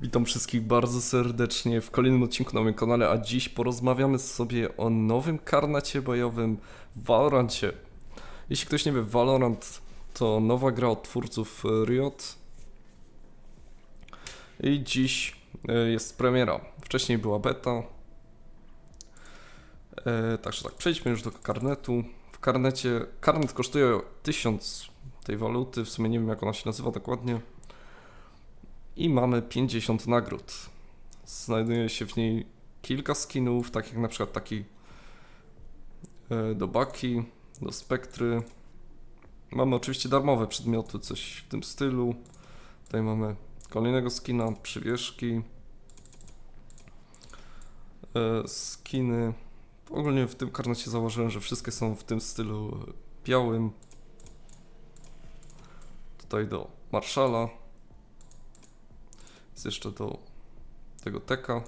Witam wszystkich bardzo serdecznie w kolejnym odcinku na moim kanale, a dziś porozmawiamy sobie o nowym karnecie bojowym Valorancie. Jeśli ktoś nie wie, Valorant to nowa gra od twórców Riot i dziś e, jest premiera. Wcześniej była beta. E, Także tak, przejdźmy już do karnetu. W karnecie, karnet kosztuje 1000 tej waluty, w sumie nie wiem jak ona się nazywa dokładnie. I mamy 50 nagród. Znajduje się w niej kilka skinów, takich na przykład taki e, do Baki, do Spektry. Mamy oczywiście darmowe przedmioty, coś w tym stylu. Tutaj mamy kolejnego skina, przywieszki, e, skiny. Ogólnie w tym karnecie założyłem, że wszystkie są w tym stylu białym. Tutaj do Marszala. Jest jeszcze do tego teka.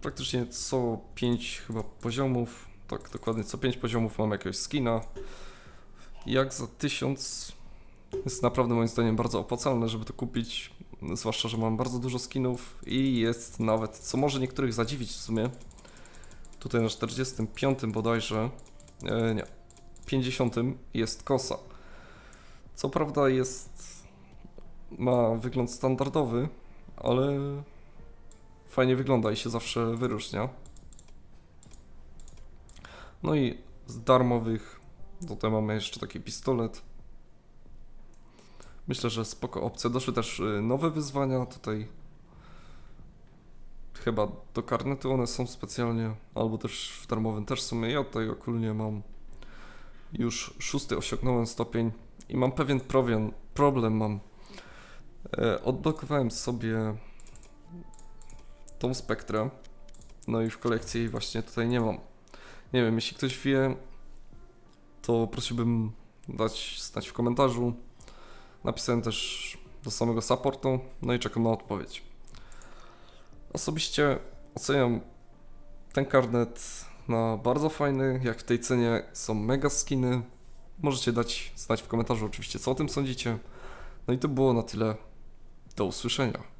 Praktycznie co 5 chyba poziomów, tak dokładnie co 5 poziomów mam jakiegoś skina. Jak za 1000 jest naprawdę moim zdaniem bardzo opłacalne, żeby to kupić. Zwłaszcza, że mam bardzo dużo skinów i jest nawet, co może niektórych zadziwić w sumie. Tutaj na 45 bodajże, e, nie, 50 jest kosa. Co prawda jest ma wygląd standardowy, ale fajnie wygląda i się zawsze wyróżnia. No i z darmowych tutaj mamy jeszcze taki pistolet. Myślę, że spoko opcja. Doszły też y, nowe wyzwania tutaj. Chyba do karnetu one są specjalnie, albo też w darmowym też są. Ja tutaj ogólnie mam już szósty osiągnąłem stopień i mam pewien problem, problem mam Odblokowałem sobie tą spektrę. No i w kolekcji właśnie tutaj nie mam. Nie wiem, jeśli ktoś wie, to prosiłbym dać znać w komentarzu. Napisałem też do samego supportu, no i czekam na odpowiedź. Osobiście oceniam ten karnet na bardzo fajny. Jak w tej cenie są mega skiny. Możecie dać znać w komentarzu oczywiście, co o tym sądzicie. No i to było na tyle. Do usłyszenia.